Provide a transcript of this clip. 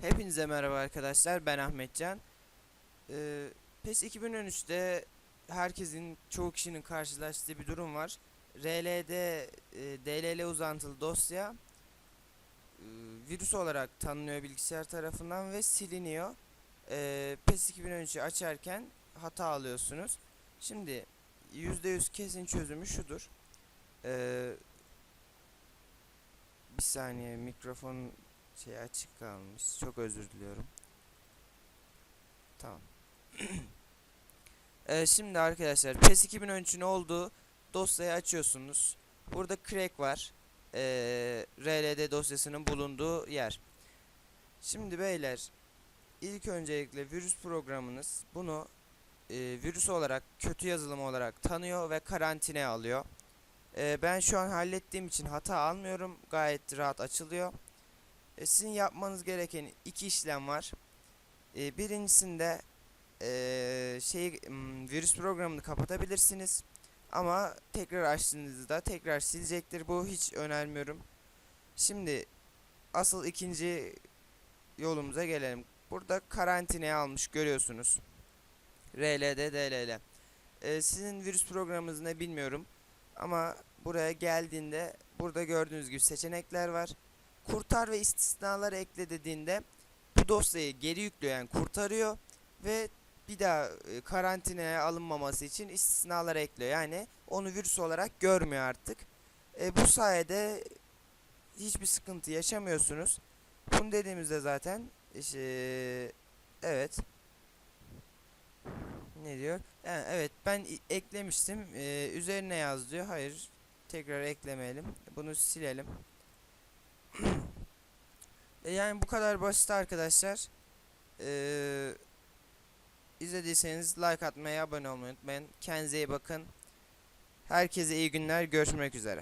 Hepinize merhaba arkadaşlar ben Ahmetcan. Ee, PES 2013'te herkesin çoğu kişinin karşılaştığı bir durum var. RL'de e, DLL uzantılı dosya e, virüs olarak tanınıyor bilgisayar tarafından ve siliniyor. E, PES 2013'ü açarken hata alıyorsunuz. Şimdi %100 kesin çözümü şudur. E, bir saniye mikrofon şey açık kalmış. Çok özür diliyorum. Tamam. Ee, şimdi arkadaşlar PES 2013'ün olduğu dosyayı açıyorsunuz. Burada crack var. Ee, RLD dosyasının bulunduğu yer. Şimdi beyler ilk öncelikle virüs programınız bunu e, virüs olarak kötü yazılım olarak tanıyor ve karantinaya alıyor. Ee, ben şu an hallettiğim için hata almıyorum. Gayet rahat açılıyor. E, sizin yapmanız gereken iki işlem var. E, birincisinde şey virüs programını kapatabilirsiniz. Ama tekrar açtığınızda tekrar silecektir. Bu hiç önermiyorum. Şimdi asıl ikinci yolumuza gelelim. Burada karantinaya almış görüyorsunuz. RLD, DLL. E, sizin virüs programınız ne bilmiyorum. Ama buraya geldiğinde burada gördüğünüz gibi seçenekler var kurtar ve istisnalar ekle dediğinde bu dosyayı geri yüklüyor yani kurtarıyor ve bir daha e, karantinaya alınmaması için istisnalar ekliyor. Yani onu virüs olarak görmüyor artık. E, bu sayede hiçbir sıkıntı yaşamıyorsunuz. Bunu dediğimizde zaten işte, evet ne diyor? Yani evet ben eklemiştim. E, üzerine yaz diyor. Hayır tekrar eklemeyelim. Bunu silelim. E, yani bu kadar basit arkadaşlar. Ee, izlediyseniz like atmayı, abone olmayı unutmayın. Kendinize iyi bakın. Herkese iyi günler. Görüşmek üzere.